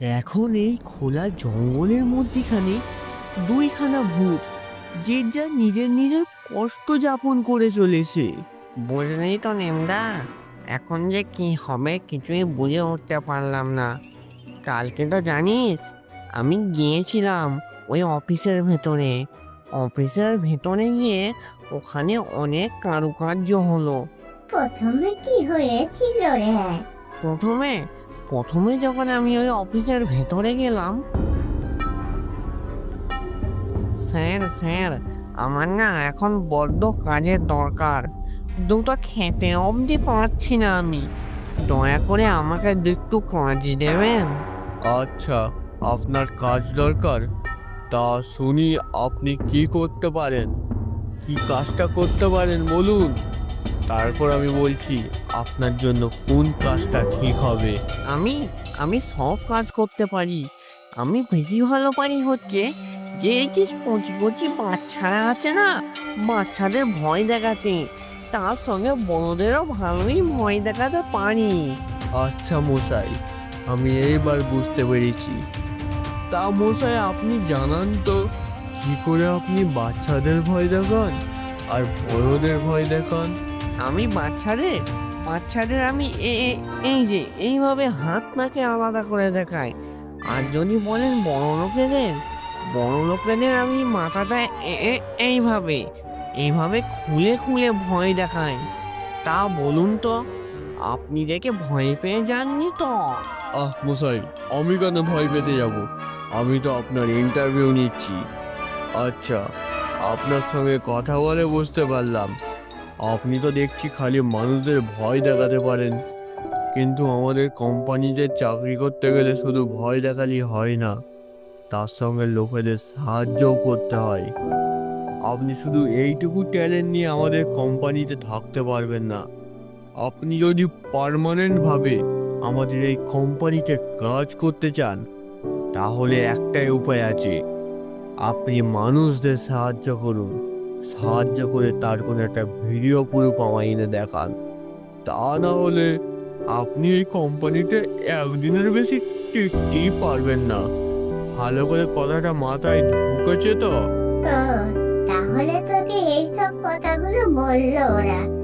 এখন এই খোলা জঙ্গলের মধ্যেখানে দুইখানা ভূত যে যা নিজের নিজের কষ্ট যাপন করে চলেছে। বুঝলি তো নেমদা এখন যে কি হবে কিছুই বুঝে উঠতে পারলাম না। কালকে তো জানিস আমি গিয়েছিলাম ওই অফিসের ভেতরে। অফিসের ভেতরে গিয়ে ওখানে অনেক কারুকার্য হলো। প্রথমে কি হয়েছিল রে? প্রথমে প্রথমে যখন আমি ওই অফিসের ভেতরে গেলাম, স্যার স্যার, আমার না এখন বড্ড কাজের দরকার। দুটো খেতে অবধি পাচ্ছি না আমি। দয়া করে আমাকে একটু কাজ দেবেন। আচ্ছা আপনার কাজ দরকার। তা শুনি আপনি কি করতে পারেন? কি কাজটা করতে পারেন, বলুন। তারপর আমি বলছি আপনার জন্য কোন কাজটা ঠিক হবে? আমি আমি সব কাজ করতে পারি। আমি বেশি ভালো পারি হচ্ছে যে এই যে কচি কচি বাচ্চারা আছে না বাচ্চাদের ভয় দেখাতে। তার সঙ্গে বড়দেরও ভালোই ভয় দেখাতে পারি। আচ্ছা মশাই আমি এইবার বুঝতে পেরেছি। তা মশাই আপনি জানান তো কি করে আপনি বাচ্চাদের ভয় দেখান আর বড়দের ভয় দেখান? আমি বাচ্চাদের বাচ্চাদের আমি এই যে, এইভাবে হাত নাকে আলাদা করে দেখাই। আর যদি বলেন বড় লোকেদের বড় লোকেদের আমি মাথাটা এইভাবে এইভাবে খুলে খুলে ভয় দেখাই। তা বলুন তো, আপনি দেখে ভয় পেয়ে যাননি তো? আহ, মশাই, আমি কেন ভয় পেতে যাব? আমি তো আপনার ইন্টারভিউ নিচ্ছি। আচ্ছা আপনার সঙ্গে কথা বলে বুঝতে পারলাম। আপনি তো দেখছি খালি মানুষদের ভয় দেখাতে পারেন। কিন্তু আমাদের কোম্পানিতে চাকরি করতে গেলে শুধু ভয় দেখালেই হয় না, তার সঙ্গে লোকেদের সাহায্যও করতে হয়। আপনি শুধু এইটুকু ট্যালেন্ট নিয়ে আমাদের কোম্পানিতে থাকতে পারবেন না। আপনি যদি পার্মানেন্টভাবে আমাদের এই কোম্পানিতে কাজ করতে চান, তাহলে একটাই উপায় আছে। আপনি মানুষদের সাহায্য করুন। সাহায্য করে তার কোনো একটা ভিডিও পুরো পাওয়া দেখান। তা না হলে আপনি এই কোম্পানিতে একদিনের বেশি টিকতেই পারবেন না। ভালো করে কথাটা মাথায় ঢুকেছে তো? তাহলে তোকে এইসব কথাগুলো বলল ওরা।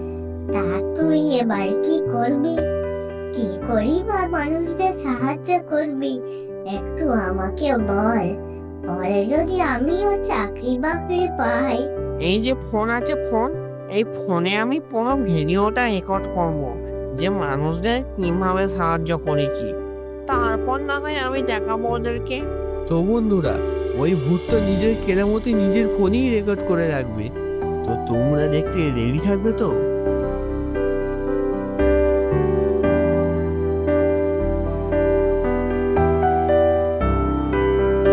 তা তুই এবার কি করবি? কি করি বা মানুষদের সাহায্য করবি? একটু আমাকে বল। পরে যদি আমিও চাকরি বাকরি পাই। এই যে ফোন আছে ফোন এই ফোনে আমি পুরো ভিডিওটা রেকর্ড করব যে মানুষদের কীভাবে সাহায্য করেছি তারপর না হয় আমি দেখাবো ওদেরকে। তো বন্ধুরা ওই ভূতটা নিজের কেরামতি নিজের ফোনেই রেকর্ড করে রাখবে। তো তোমরা দেখতে রেডি থাকবে তো?